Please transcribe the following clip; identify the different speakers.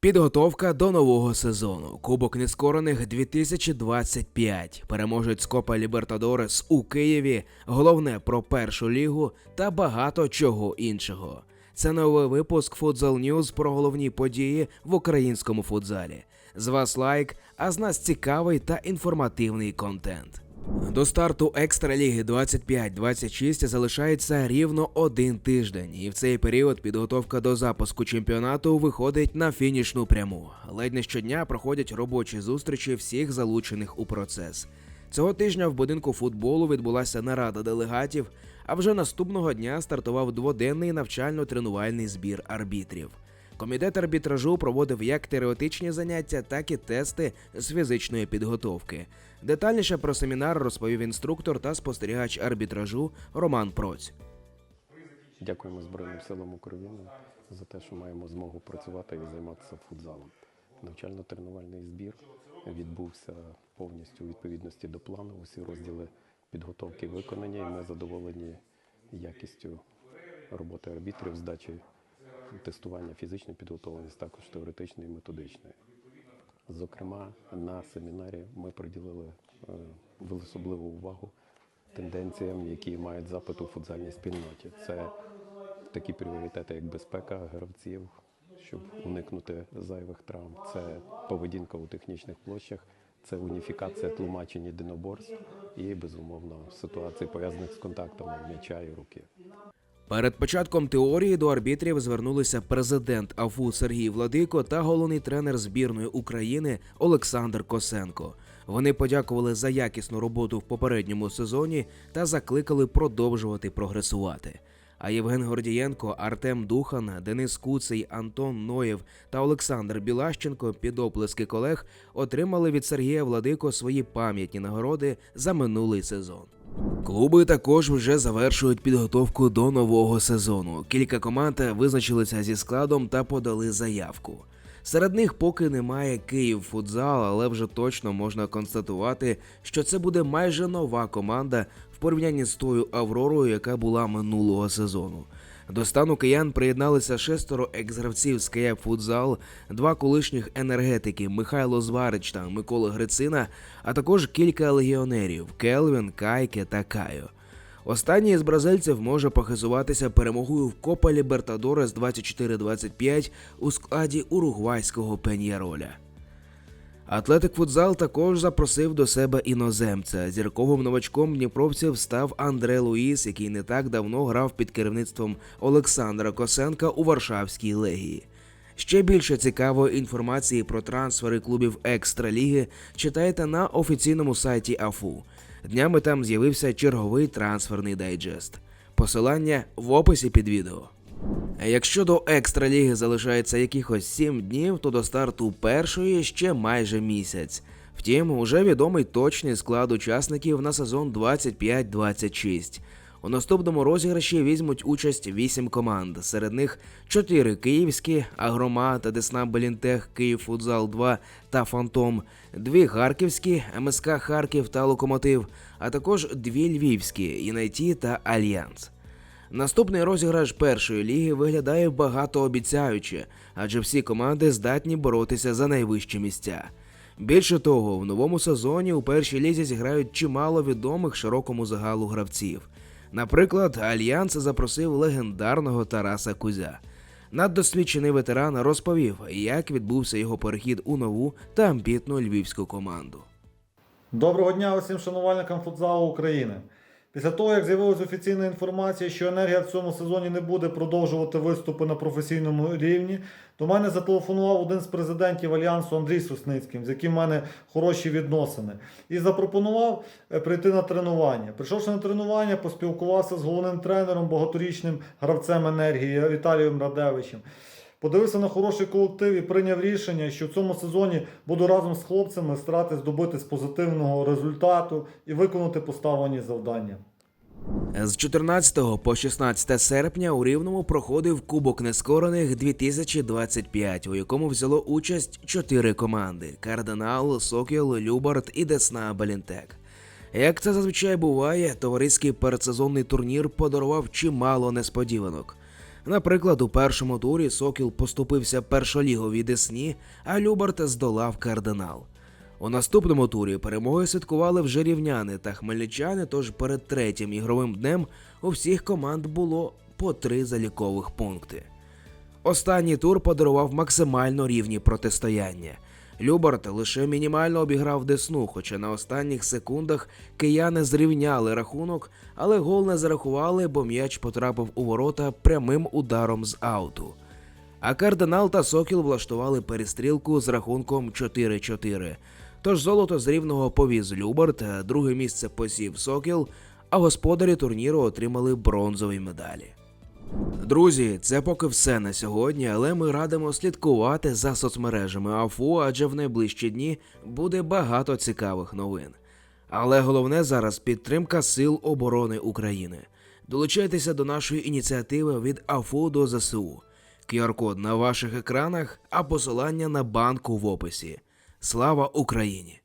Speaker 1: Підготовка до нового сезону. Кубок нескорених 2025. Переможець Копа Лібертадорес у Києві. Головне про першу лігу та багато чого іншого. Це новий випуск Футзал Ньюз про головні події в українському футзалі. З вас лайк, а з нас цікавий та інформативний контент. До старту екстраліги 25-26 залишається рівно один тиждень, і в цей період підготовка до запуску чемпіонату виходить на фінішну пряму. Ледь не щодня проходять робочі зустрічі всіх залучених у процес. Цього тижня в будинку футболу відбулася нарада делегатів, а вже наступного дня стартував дводенний навчально-тренувальний збір арбітрів. Комітет арбітражу проводив як теоретичні заняття, так і тести з фізичної підготовки. Детальніше про семінар розповів інструктор та спостерігач арбітражу Роман Проць.
Speaker 2: Дякуємо Збройним силам України за те, що маємо змогу працювати і займатися футзалом. Навчально-тренувальний збір відбувся повністю у відповідності до плану. Усі розділи підготовки виконані, і ми задоволені якістю роботи арбітрів, здачі тестування фізичної підготовленості, також теоретичної і методичної. Зокрема, на семінарі ми приділили е, особливу увагу тенденціям, які мають запит у футзальній спільноті. Це такі пріоритети, як безпека гравців, щоб уникнути зайвих травм. Це поведінка у технічних площах, це уніфікація тлумачень єдиноборств і, безумовно, ситуації пов'язаних з контактами м'яча і руки.
Speaker 1: Перед початком теорії до арбітрів звернулися президент АФУ Сергій Владико та головний тренер збірної України Олександр Косенко. Вони подякували за якісну роботу в попередньому сезоні та закликали продовжувати прогресувати. А Євген Гордієнко, Артем Духан, Денис Куций, Антон Ноєв та Олександр Білащенко під оплески колег отримали від Сергія Владико свої пам'ятні нагороди за минулий сезон. Клуби також вже завершують підготовку до нового сезону. Кілька команд визначилися зі складом та подали заявку. Серед них поки немає Київ футзал, але вже точно можна констатувати, що це буде майже нова команда в порівнянні з тою Авророю, яка була минулого сезону. До стану киян приєдналися шестеро екс-гравців з Київ футзал, два колишніх енергетики Михайло Зварич та Микола Грицина, а також кілька легіонерів Келвін, Кайке та Кайо. Останній з бразильців може похизуватися перемогою в Копа Лібертадорес 24-25 у складі уругвайського Пеньяроля. Атлетик футзал також запросив до себе іноземця. Зірковим новачком дніпровців став Андре Луїс, який не так давно грав під керівництвом Олександра Косенка у Варшавській легії. Ще більше цікавої інформації про трансфери клубів екстраліги читайте на офіційному сайті АФУ. Днями там з'явився черговий трансферний дайджест. Посилання в описі під відео. Якщо до екстраліги залишається якихось 7 днів, то до старту першої ще майже місяць. Втім, уже відомий точний склад учасників на сезон 25-26. У наступному розіграші візьмуть участь 8 команд. Серед них 4 київські, Агрома та Десна Белінтех, Київ Футзал 2 та Фантом, 2 харківські, МСК Харків та Локомотив, а також 2 львівські Інайті та Альянс. Наступний розіграш першої ліги виглядає багатообіцяюче, адже всі команди здатні боротися за найвищі місця. Більше того, в новому сезоні у першій лізі зіграють чимало відомих широкому загалу гравців. Наприклад, Альянс запросив легендарного Тараса Кузя. Наддосвідчений ветеран розповів, як відбувся його перехід у нову та амбітну львівську команду.
Speaker 3: Доброго дня усім шанувальникам футзалу України. Після того, як з'явилася офіційна інформація, що енергія в цьому сезоні не буде продовжувати виступи на професійному рівні, до мене зателефонував один з президентів Альянсу Андрій Сосницький, з яким в мене хороші відносини, і запропонував е, прийти на тренування. Прийшовши на тренування, поспілкувався з головним тренером, багаторічним гравцем енергії Віталієм Радевичем. Подивився на хороший колектив і прийняв рішення, що в цьому сезоні буду разом з хлопцями старатись добитись позитивного результату і виконати поставлені завдання.
Speaker 1: З 14 по 16 серпня у Рівному проходив Кубок Нескорених 2025, у якому взяло участь чотири команди: Кардинал, Сокіл, Любард і Десна Балінтек. Як це зазвичай буває, товариський передсезонний турнір подарував чимало несподіванок. Наприклад, у першому турі Сокіл поступився першоліговій Десні, а Любарт здолав кардинал. У наступному турі перемоги святкували вже рівняни та хмельничани, тож перед третім ігровим днем у всіх команд було по три залікових пункти. Останній тур подарував максимально рівні протистояння. Любарт лише мінімально обіграв Десну, хоча на останніх секундах кияни зрівняли рахунок, але гол не зарахували, бо м'яч потрапив у ворота прямим ударом з ауту. А кардинал та Сокіл влаштували перестрілку з рахунком 4-4. Тож золото з рівного повіз Любарт, друге місце посів Сокіл, а господарі турніру отримали бронзові медалі. Друзі, це поки все на сьогодні, але ми радимо слідкувати за соцмережами АФУ, адже в найближчі дні буде багато цікавих новин. Але головне зараз підтримка Сил оборони України. Долучайтеся до нашої ініціативи від АФУ до ЗСУ. QR-код на ваших екранах, а посилання на банку в описі. Слава Україні!